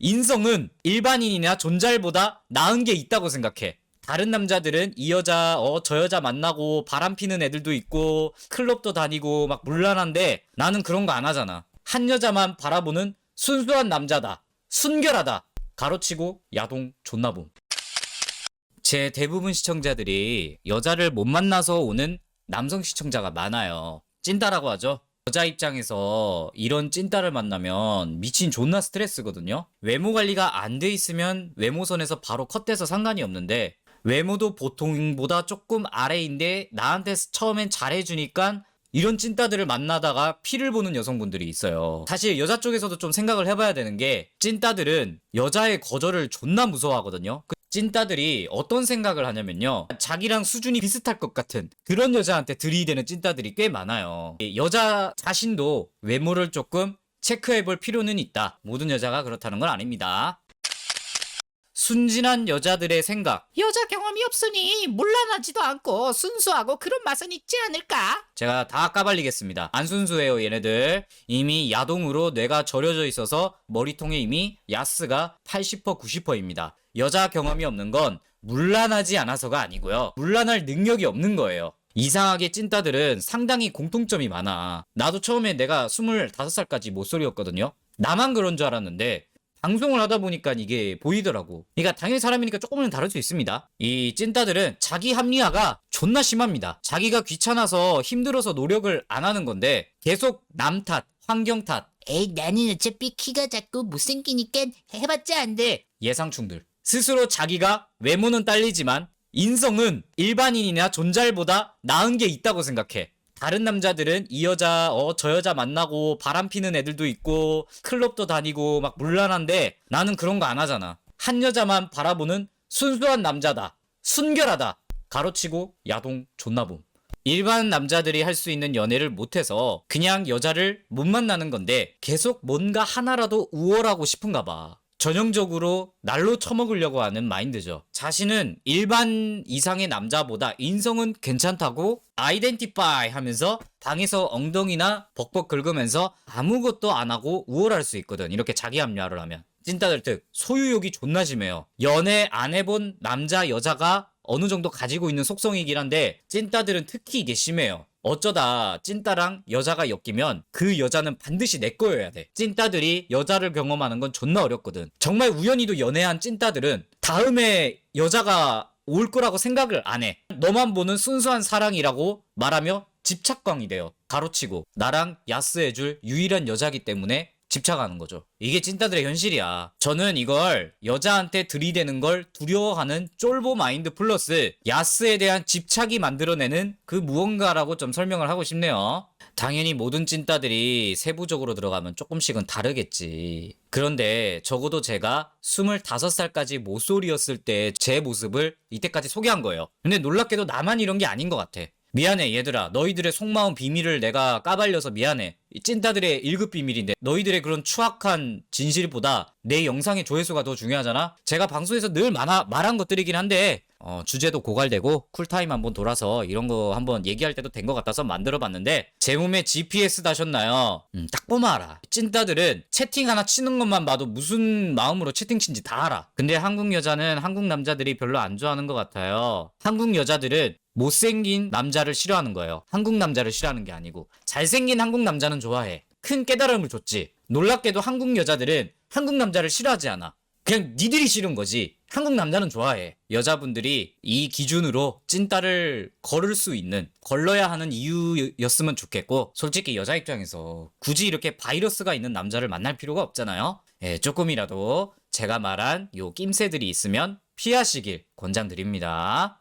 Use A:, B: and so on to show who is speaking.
A: 인성은 일반인이나 존잘보다 나은 게 있다고 생각해. 다른 남자들은 이 여자, 어, 저 여자 만나고 바람 피는 애들도 있고, 클럽도 다니고, 막 물란한데, 나는 그런 거 안 하잖아. 한 여자만 바라보는 순수한 남자다. 순결하다. 가로치고, 야동 존나봄. 제 대부분 시청자들이 여자를 못 만나서 오는 남성 시청자가 많아요. 찐따라고 하죠. 여자 입장에서 이런 찐따를 만나면 미친 존나 스트레스거든요. 외모 관리가 안 돼 있으면 외모선에서 바로 컷돼서 상관이 없는데 외모도 보통보다 조금 아래인데 나한테 처음엔 잘해주니까 이런 찐따들을 만나다가 피를 보는 여성분들이 있어요. 사실 여자 쪽에서도 좀 생각을 해봐야 되는 게 찐따들은 여자의 거절을 존나 무서워하거든요. 그 찐따들이 어떤 생각을 하냐면요. 자기랑 수준이 비슷할 것 같은 그런 여자한테 들이대는 찐따들이 꽤 많아요. 이 여자 자신도 외모를 조금 체크해 볼 필요는 있다. 모든 여자가 그렇다는 건 아닙니다. 순진한 여자들의 생각.
B: 여자 경험이 없으니 물란하지도 않고 순수하고 그런 맛은 있지 않을까?
A: 제가 다 까발리겠습니다. 안 순수해요, 얘네들. 이미 야동으로 뇌가 절여져 있어서 머리통에 이미 야스가 80% 90%입니다. 여자 경험이 없는 건 물란하지 않아서가 아니고요. 물란할 능력이 없는 거예요. 이상하게 찐따들은 상당히 공통점이 많아. 나도 처음에 내가 25살까지 모쏠이었거든요. 나만 그런 줄 알았는데 방송을 하다 보니까 이게 보이더라고. 그러니까 당연히 사람이니까 조금은 다를 수 있습니다. 이 찐따들은 자기 합리화가 존나 심합니다. 자기가 귀찮아서 힘들어서 노력을 안 하는 건데 계속 남 탓, 환경 탓,
B: 에이 나는 어차피 키가 작고 못생기니까 해봤자 안 돼.
A: 예상충들. 스스로 자기가 외모는 딸리지만 인성은 일반인이나 존잘보다 나은 게 있다고 생각해. 다른 남자들은 이 여자, 어, 저 여자 만나고 바람 피는 애들도 있고, 클럽도 다니고, 막 물란한데, 나는 그런 거 안 하잖아. 한 여자만 바라보는 순수한 남자다. 순결하다. 가로치고, 야동 존나봄. 일반 남자들이 할 수 있는 연애를 못해서 그냥 여자를 못 만나는 건데 계속 뭔가 하나라도 우월하고 싶은가 봐. 전형적으로 날로 처먹으려고 하는 마인드죠. 자신은 일반 이상의 남자보다 인성은 괜찮다고 아이덴티파이 하면서 방에서 엉덩이나 벅벅 긁으면서 아무것도 안 하고 우월할 수 있거든. 이렇게 자기 합리화를 하면. 찐따들 특 소유욕이 존나 심해요. 연애 안 해본 남자 여자가 어느 정도 가지고 있는 속성이긴 한데 찐따들은 특히 이게 심해요. 어쩌다 찐따랑 여자가 엮이면 그 여자는 반드시 내 거여야 돼. 찐따들이 여자를 경험하는 건 존나 어렵거든. 정말 우연히도 연애한 찐따들은 다음에 여자가 올 거라고 생각을 안 해. 너만 보는 순수한 사랑이라고 말하며 집착광이 돼요. 가로치고 나랑 야스해줄 유일한 여자기 때문에 집착하는 거죠. 이게 찐따들의 현실이야. 저는 이걸 여자한테 들이대는 걸 두려워하는 쫄보 마인드 플러스 야스에 대한 집착이 만들어내는 그 무언가라고 좀 설명을 하고 싶네요. 당연히 모든 찐따들이 세부적으로 들어가면 조금씩은 다르겠지. 그런데 적어도 제가 25살까지 모쏠이었을 때 제 모습을 이때까지 소개한 거예요. 근데 놀랍게도 나만 이런 게 아닌 것 같아. 미안해 얘들아. 너희들의 속마음 비밀을 내가 까발려서 미안해. 이 찐따들의 1급 비밀인데 너희들의 그런 추악한 진실보다 내 영상의 조회수가 더 중요하잖아? 제가 방송에서 늘 많아, 말한 것들이긴 한데 어, 주제도 고갈되고 쿨타임 한번 돌아서 이런 거 한번 얘기할 때도 된 것 같아서 만들어 봤는데 제 몸에 GPS 다셨나요? 음, 딱 보면 알아 찐따들은 채팅 하나 치는 것만 봐도 무슨 마음으로 채팅 친지 다 알아. 근데 한국 여자는 한국 남자들이 별로 안 좋아하는 것 같아요. 한국 여자들은 못생긴 남자를 싫어하는 거예요. 한국 남자를 싫어하는 게 아니고 잘생긴 한국 남자는 좋아해. 큰 깨달음을 줬지. 놀랍게도 한국 여자들은 한국 남자를 싫어하지 않아. 그냥 니들이 싫은 거지. 한국 남자는 좋아해. 여자분들이 이 기준으로 찐따를 걸을 수 있는, 걸러야 하는 이유였으면 좋겠고, 솔직히 여자 입장에서 굳이 이렇게 바이러스가 있는 남자를 만날 필요가 없잖아요? 예, 조금이라도 제가 말한 요 낌새들이 있으면 피하시길 권장드립니다.